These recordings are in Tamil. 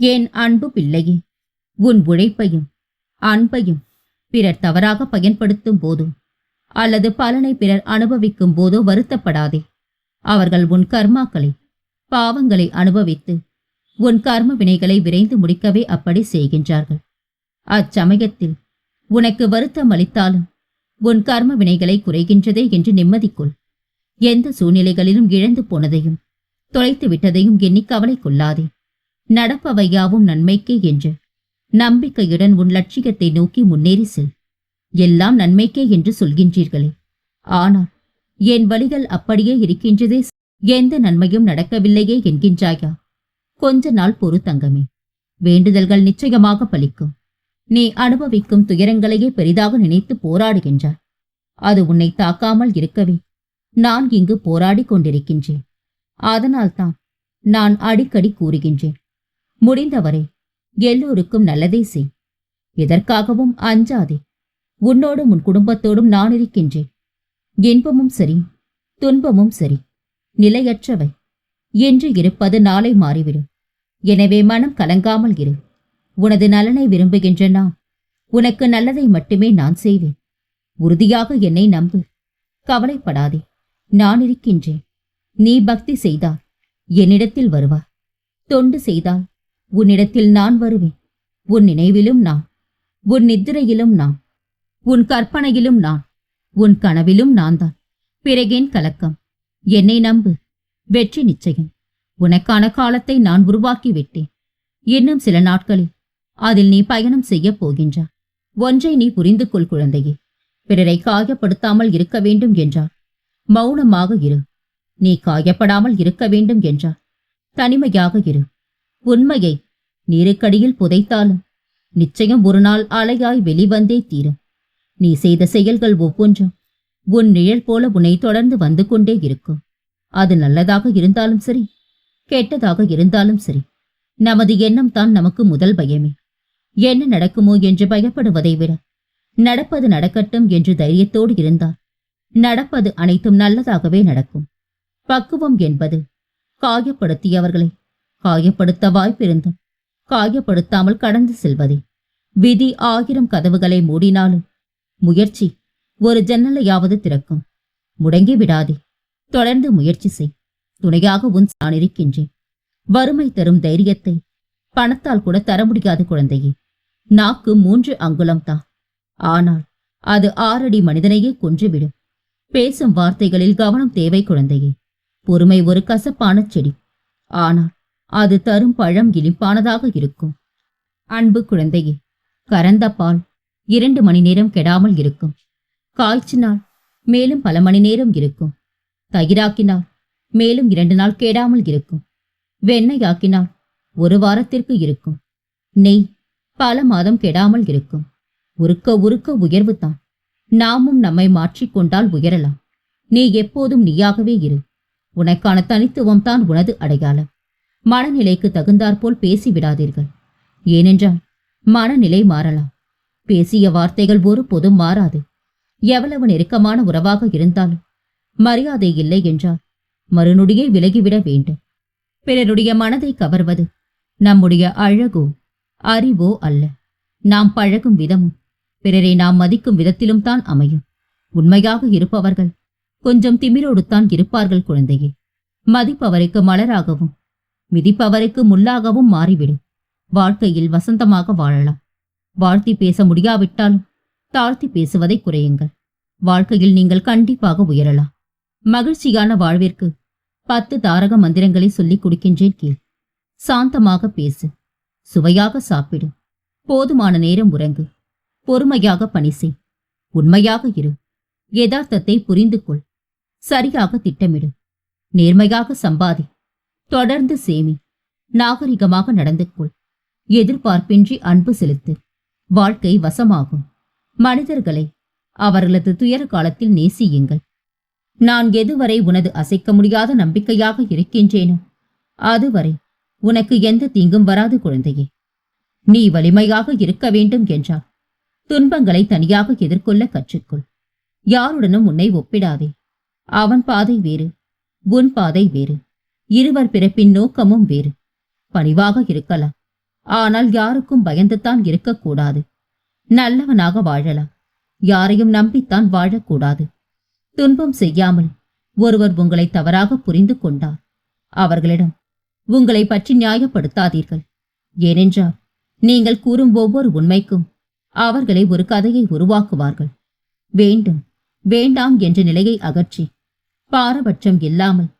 என் அன்பு பிள்ளையே? உன் உழைப்பையும் அன்பையும் பிறர் தவறாக பயன்படுத்தும் போதோ அல்லது பலனை பிறர் அனுபவிக்கும் போதோ வருத்தப்படாதே. அவர்கள் உன் கர்மாக்களை பாவங்களை அனுபவித்து உன் கர்ம வினைகளை விரைந்து முடிக்கவே அப்படி செய்கின்றார்கள். அச்சமயத்தில் உனக்கு வருத்தம் அளித்தாலும் உன் கர்ம வினைகளை குறைகின்றதே என்று நிம்மதிக்குள் எந்த சூழ்நிலைகளிலும் இழந்து போனதையும் தொலைத்து விட்டதையும் எண்ணி கவலை கொள்ளாதே. நடப்பவையாவும் நன்மைக்கே என்று. நம்பிக்கையுடன் உன் லட்சியத்தை நோக்கி முன்னேறி செல். எல்லாம் நன்மைக்கே என்று சொல்கின்றீர்களே. ஆனால் என் வழிகள் அப்படியே இருக்கின்றதே எந்த நன்மையும் நடக்கவில்லையே என்கின்றாயா? கொஞ்ச நாள் பொறு தங்கமே. வேண்டுதல்கள் நிச்சயமாக பலிக்கும். நீ அனுபவிக்கும் துயரங்களையே பெரிதாக நினைத்து போராடுகின்றாய். அது உன்னை தாக்காமல் இருக்கவே. நான் இங்கு போராடிக் கொண்டிருக்கின்றேன். அதனால்தான் நான் அடிக்கடி கூறுகின்றேன். முடிந்தவரை எல்லோருக்கும் நல்லதே செய். எதற்காகவும் அஞ்சாதே. உன்னோடும் உன் குடும்பத்தோடும் நான் இருக்கின்றேன். இன்பமும் சரி துன்பமும் சரி நிலையற்றவை. என்று இருப்பது நாளை மாறிவிடும். எனவே மனம் கலங்காமல் இரு. உனது நலனை விரும்புகின்ற நான் உனக்கு நல்லதை மட்டுமே நான் செய்வேன். உறுதியாக என்னை நம்பு. கவலைப்படாதே நான் இருக்கின்றேன். நீ பக்தி செய்தால் என்னிடத்தில் வருவார் தொண்டு செய்தால் உன்னிடத்தில் நான் வருவேன். உன் நினைவிலும் நான். உன் நித்திரையிலும் நான். உன் கற்பனையிலும் நான். உன் கனவிலும் நான் தான் பிறகேன் கலக்கம். என்னை நம்பு. வெற்றி நிச்சயம். உனக்கான காலத்தை நான் உருவாக்கி விட்டேன் இன்னும் சில நாட்களில் அதில் நீ பயணம் செய்யப் போகின்றாய். ஒன்றை நீ புரிந்து கொள் குழந்தையே. பிறரை காயப்படுத்தாமல் இருக்க வேண்டும் என்றார் மௌனமாக இரு. நீ காயப்படாமல் இருக்க வேண்டும் என்றார் தனிமையாக இரு. உண்மையை நீருக்கடியில் புதைத்தாலும் நிச்சயம் ஒரு நாள் அலையாய் வெளிவந்தே தீரும். நீ செய்த செயல்கள் ஒவ்வொன்றும் உன் நிழல் போல உன்னை தொடர்ந்து வந்து கொண்டே இருக்கும். அது நல்லதாக இருந்தாலும் சரி கெட்டதாக இருந்தாலும் சரி நமது எண்ணம் தான் நமக்கு முதல் பயமே. என்ன நடக்குமோ என்று பயப்படுவதை விட நடப்பது நடக்கட்டும் என்று தைரியத்தோடு இருந்தால் நடப்பது அனைத்தும் நல்லதாகவே நடக்கும். பக்குவம் என்பது காயப்படுத்தியவர்களை காயப்படுத்த வாய்ப்பிருந்தும் காயப்படுத்தாமல் கடந்து செல்வதே. விதி ஆயிரம் கதவுகளை மூடினாலும் முயற்சி ஒரு ஜன்னலையாவது திறக்கும். முடங்கி விடாதே. தொடர்ந்து முயற்சி செய். துணையாக உன் நான் இருக்கின்றேன். வறுமை தரும் தைரியத்தை பணத்தால் கூட தர முடியாது குழந்தையே. நாக்கு மூன்று அங்குலம்தான் ஆனால் அது ஆறடி மனிதனையே கொன்றுவிடும். பேசும் வார்த்தைகளில் கவனம் தேவை குழந்தையே. பொறுமை ஒரு கசப்பான செடி. ஆனால் அது தரும் பழம் இனிப்பானதாக இருக்கும். அன்பு குழந்தையே கறந்த பால் இரண்டு மணி நேரம் கெடாமல் இருக்கும். காய்ச்சினால் மேலும் பல மணி நேரம் இருக்கும். தயிராக்கினால் மேலும் இரண்டு நாள் கெடாமல் இருக்கும். வெண்ணையாக்கினால் ஒரு வாரத்திற்கு இருக்கும். நெய் பல மாதம் கெடாமல் இருக்கும். உருக்க உருக்க உயர்வு தான். நாமும் நம்மை மாற்றிக்கொண்டால் உயரலாம். நீ எப்போதும் நீயாகவே இரு. உனக்கான தனித்துவம் தான் உனது அடையாளம். மனநிலைக்கு தகுந்தாற்போல் பேசிவிடாதீர்கள். ஏனென்றால் மனநிலை மாறலாம். பேசிய வார்த்தைகள் ஒருபோதும் மாறாது. எவ்வளவு நெருக்கமான உறவாக இருந்தாலும் மரியாதை இல்லை என்றால் மறுநொடியே விலகிவிட வேண்டும். பிறருடைய மனதை கவர்வது நம்முடைய அழகோ அறிவோ அல்ல. நாம் பழகும் விதமும் பிறரை நாம் மதிக்கும் விதத்திலும் தான் அமையும். உண்மையாக இருப்பவர்கள் கொஞ்சம் திமிரோடு தான் இருப்பார்கள் குழந்தையே. மதிப்பவருக்கு மலராகவும் மிதிப்பவருக்கு முள்ளாகவும் மாறிவிடும். வாழ்க்கையில் வசந்தமாக வாழலாம். வாழ்த்தி பேச முடியாவிட்டாலும் தாழ்த்தி பேசுவதை குறையுங்கள். வாழ்க்கையில் நீங்கள் கண்டிப்பாக உயரலாம். மகிழ்ச்சியான வாழ்விற்கு பத்து தாரக மந்திரங்களை சொல்லிக் கொடுக்கின்றேன் கீழ். சாந்தமாக பேசு. சுவையாக சாப்பிடு. போதுமான நேரம் உறங்கு. பொறுமையாக பணி செய். உண்மையாக இரு. யதார்த்தத்தை புரிந்து கொள் சரியாக திட்டமிடு. நேர்மையாக சம்பாதி. தொடர்ந்து சேமி. நாகரிகமாக நடந்து கொள். எதிர்பார்ப்பின்றி அன்பு செலுத்து. வாழ்க்கை வசமாகும். மனிதர்களை அவர்களது துயர காலத்தில் நேசியுங்கள். நான் எதுவரை உனது அசைக்க முடியாத நம்பிக்கையாக இருக்கின்றேனோ அதுவரை உனக்கு எந்த தீங்கும் வராது குழந்தையே. நீ வலிமையாக இருக்க வேண்டும் என்றால் துன்பங்களை தனியாக எதிர்கொள்ள கற்றுக்கொள். யாருடனும் உன்னை ஒப்பிடாதே. அவன் பாதை வேறு உன் பாதை வேறு. இருவர் பிறப்பின் நோக்கமும் வேறு. பணிவாக இருக்கலாம். ஆனால் யாருக்கும் பயந்துதான் இருக்கக்கூடாது. நல்லவனாக வாழலாம். யாரையும் நம்பித்தான் வாழக்கூடாது. துன்பம் செய்யாமல் ஒருவர் உங்களை தவறாக புரிந்து கொண்டார். அவர்களிடம் உங்களை பற்றி நியாயப்படுத்தாதீர்கள். ஏனென்றால் நீங்கள் கூறும் ஒவ்வொரு உண்மைக்கும் அவர்களை ஒரு கதையை உருவாக்குவார்கள். வேண்டும் வேண்டாம் என்ற நிலையை அகற்றி பாரபட்சம் இல்லாமல்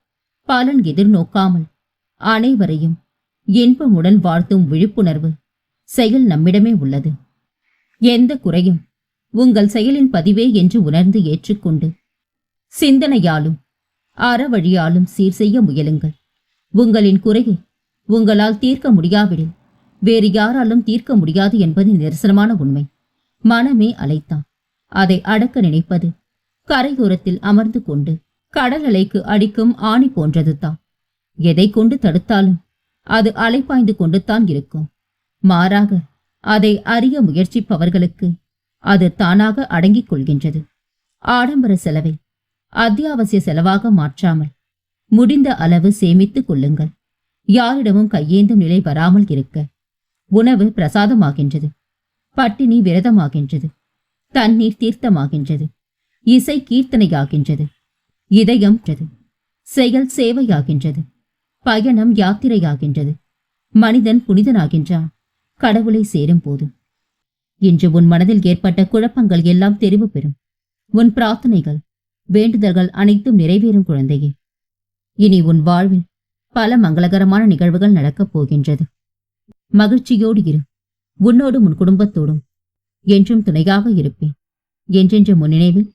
பலன் எதிர்நோக்காமல் அனைவரையும் இன்பமுடன் வாழ்த்தும் விழிப்புணர்வு செயல் நம்மிடமே உள்ளது. எந்த குறையும் உங்கள் செயலின் பதிவே என்று உணர்ந்து ஏற்றுக்கொண்டு சிந்தனையாலும் அறவழியாலும் சீர் செய்ய முயலுங்கள். உங்களின் குறையை உங்களால் தீர்க்க முடியாவிடில் வேறு யாராலும் தீர்க்க முடியாது என்பது நிரசனமான உண்மை. மனமே அலைத்தான். அதை அடக்க நினைப்பது கரையோரத்தில் அமர்ந்து கொண்டு கடல் அலைக்கு அடிக்கும் ஆணி போன்றதுதான். எதை கொண்டு தடுத்தாலும் அது அலைப்பாய்ந்து கொண்டுதான் இருக்கும். மாறாக அதை அறிய முயற்சிப்பவர்களுக்கு அது தானாக அடங்கிக் கொள்கின்றது. ஆடம்பர செலவை அத்தியாவசிய செலவாக மாற்றாமல் முடிந்த அளவு சேமித்துக் கொள்ளுங்கள். யாரிடமும் கையேந்தும் நிலை வராமல் இருக்க. உணவு பிரசாதமாகின்றது. பட்டினி விரதமாகின்றது. தண்ணீர் தீர்த்தமாகின்றது. இசை கீர்த்தனையாகின்றது. இதயம் செயல் சேவையாகின்றது. பயணம் யாத்திரையாகின்றது. மனிதன் புனிதனாகின்றான். கடவுளை சேரும் போது. இன்று உன் மனதில் ஏற்பட்ட குழப்பங்கள் எல்லாம் தெரிவு பெறும். உன் பிரார்த்தனைகள் வேண்டுதல்கள் அனைத்தும் நிறைவேறும் குழந்தையே. இனி உன் வாழ்வில் பல மங்களகரமான நிகழ்வுகள் நடக்கப் போகின்றது. மகிழ்ச்சியோடு இரு. உன்னோடும் உன் குடும்பத்தோடும். என்றும் துணையாக இருப்பேன். என்றென்று முன்னினைவில்